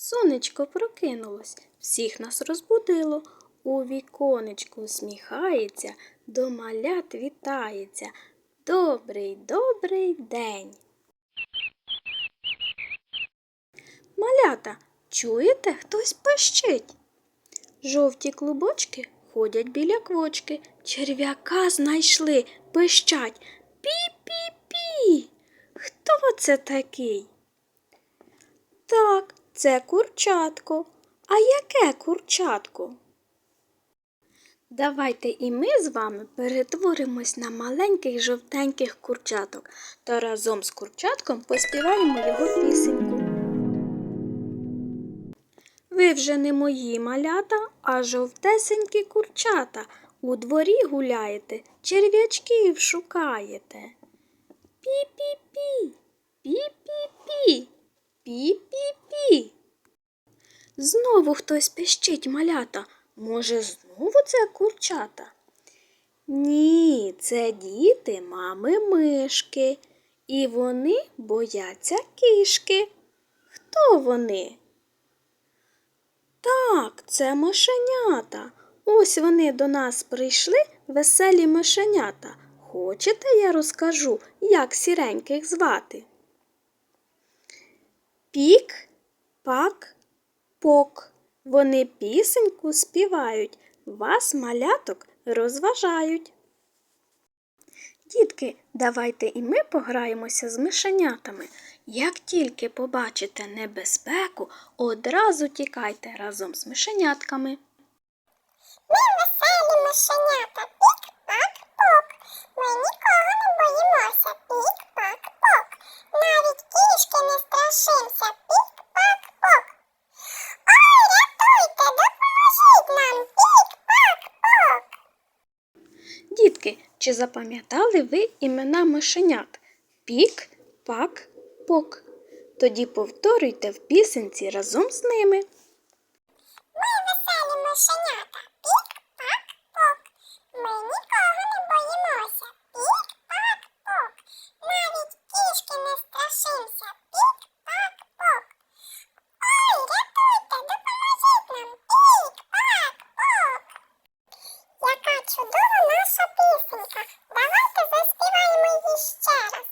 Сонечко прокинулось, всіх нас розбудило. У віконечку усміхається, до малят вітається. Добрий, добрий день. Малята, чуєте, хтось пищить? Жовті клубочки ходять біля квочки, черв'яка знайшли, пищать. Пі-пі-пі. Хто це такий? Це курчатко. А яке курчатко? Давайте і ми з вами перетворимось на маленьких жовтеньких курчаток та разом з курчатком поспіваємо його пісеньку. Ви вже не мої малята, а жовтесенькі курчата. У дворі гуляєте, черв'ячків шукаєте. Пі-пі-пі, пі-пі-пі, пі-пі-пі. Знову хтось пищить малята. Може, знову це курчата? Ні, це діти мами мишки, і вони бояться кішки. Хто вони? Так, це мишенята. Ось вони до нас прийшли, веселі мишенята. Хочете, я розкажу, як сіреньких звати? Пік, пак, пок. Вони пісеньку співають, вас маляток розважають. Дітки, давайте і ми пограємося з мишенятами. Як тільки побачите небезпеку, одразу тікайте разом з мишенятками. Ми веселі мишенята, пік-пак-пок. Ми нікого не боїмося, пік-пак-пок. Навіть кішки не страшимося, пік-пак-пок. Нам, пік-пак-пок. Дітки, чи запам'ятали ви імена мишенят? Пік, пак, пок. Тоді повторюйте в пісенці разом з ними. Ми веселі мишенята, пік-пак-пок. Ми нікого не боїмося, пік-пак-пок. Навіть кішки не страшимося, пік-пак-пок. Ой, рятуйте, допоможіть нам, пік-пак-пок. Яка чудова наша пісенька. Давайте заспіваємо її ще раз.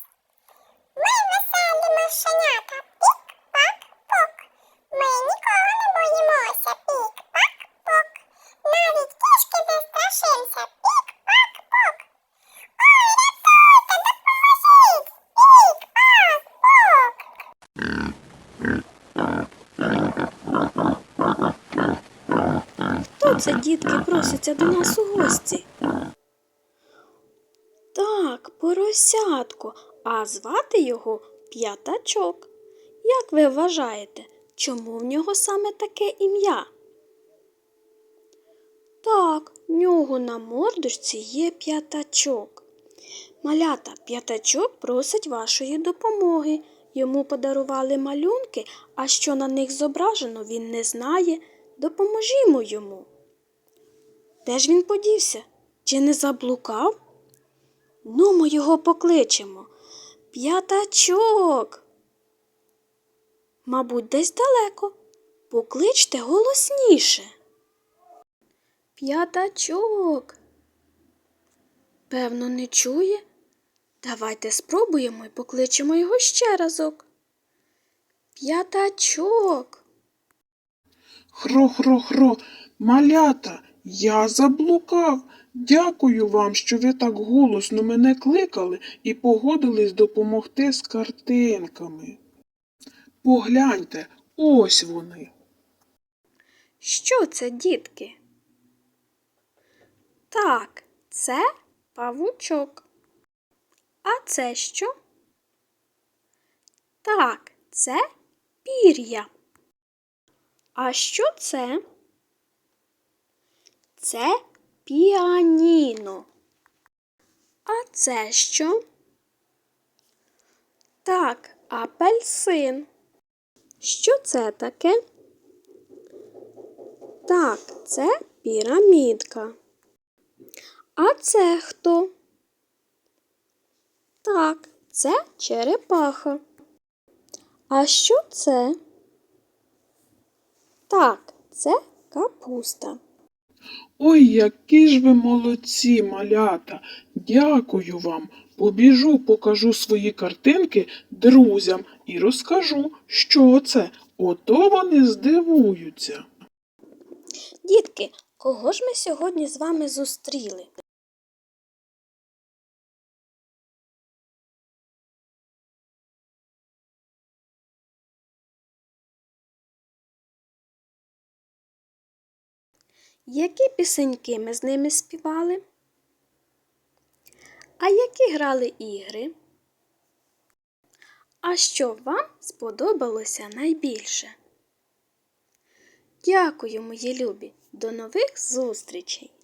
Ми веселі мишенята, пік-пак-пок. Ми нікого не боїмося, пік-пак-пок. Навіть кішки не страшимося, пік-пак-пок. Ой, рятуйте, допоможіть, пік-пак-пок. Це дітки проситься до нас у гості? Так, поросятко, а звати його п'ятачок. Як ви вважаєте, чому в нього саме таке ім'я? Так, в нього на мордочці є п'ятачок. Малята, п'ятачок просить вашої допомоги. Йому подарували малюнки, а що на них зображено, він не знає. Допоможімо йому. Де ж він подівся? Чи не заблукав? Ну, ми його покличемо. П'ятачок. Мабуть, десь далеко. Покличте голосніше. П'ятачок. Певно, не чує. Давайте спробуємо і покличемо його ще разок. П'ятачок. Хро-хро-хро, малята, я заблукав. Дякую вам, що ви так голосно мене кликали і погодились допомогти з картинками. Погляньте, ось вони. Що це, дітки? Так, це павучок. А це що? Так, це пір'я. А що це? Це піаніно. А це що? Так, апельсин. Що це таке? Так, це пірамідка. А це хто? Так, це черепаха. А що це? Так, це капуста. Ой, які ж ви молодці, малята. Дякую вам. Побіжу, покажу свої картинки друзям і розкажу, що це. Ото вони здивуються. Дітки, кого ж ми сьогодні з вами зустріли? Які пісеньки ми з ними співали? А які грали ігри? А що вам сподобалося найбільше? Дякую, мої любі. До нових зустрічей!